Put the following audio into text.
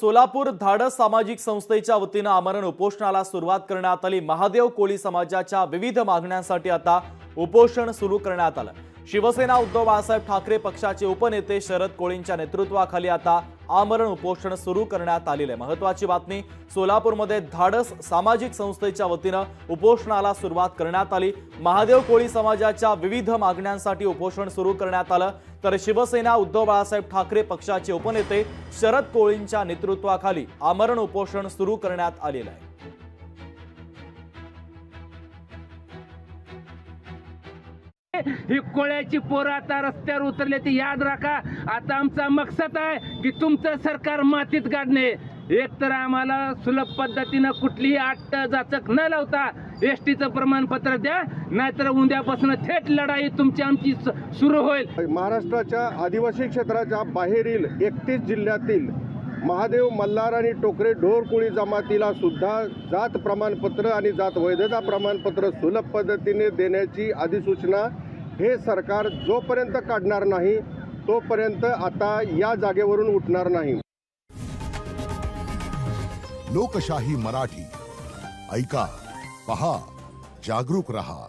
सोलापूर धाडस सामाजिक संस्थेच्या वतीनं आमरण उपोषणाला सुरुवात करण्यात आली. महादेव कोळी समाजाच्या विविध मागण्यांसाठी आता उपोषण सुरू करण्यात आलं. शिवसेना उद्धव बाळासाहेब ठाकरे पक्षाचे उपनेते शरद कोळींच्या नेतृत्वाखाली आता आमरण उपोषण सुरू करण्यात आलेलं आहे. महत्वाची बातमी सोलापूरमध्ये धाडस सामाजिक संस्थेच्या वतीनं उपोषणाला सुरुवात करण्यात आली. महादेव कोळी समाजाच्या विविध मागण्यांसाठी उपोषण सुरू करण्यात आलं. तर शिवसेना उद्धव बाळासाहेब ठाकरे पक्षाचे उपनेते शरद कोळींच्या नेतृत्वाखाली आमरण उपोषण सुरू करण्यात आलेलं आहे. ही कोळ्याची पोरं आता रस्त्यावर उतरले ते याद राखा. आता आमचा मकसद आहे की तुमचं सरकार मातीत काढणे एक तर आम्हाला सुलभ पद्धतीनं कुठलीही आट जाचक न लावता एस टीचं प्रमाणपत्र द्या नाहीतर उद्यापासून थेट लढाई तुमची आमची सुरू होईल. महाराष्ट्राच्या आदिवासी क्षेत्राच्या बाहेरील एकतीस जिल्ह्यातील महादेव मल्हार आणि टोकरे ढोरकुळी जमातीला सुद्धा जात प्रमाणपत्र आणि जात वैधता प्रमाणपत्र सुलभ पद्धतीने देण्याची अधिसूचना हे सरकार जोपर्यंत काढणार नाही तोपर्यंत आता या जागेवरून उठणार नाही. लोकशाही मराठी. ऐका पहा जागरूक रहा.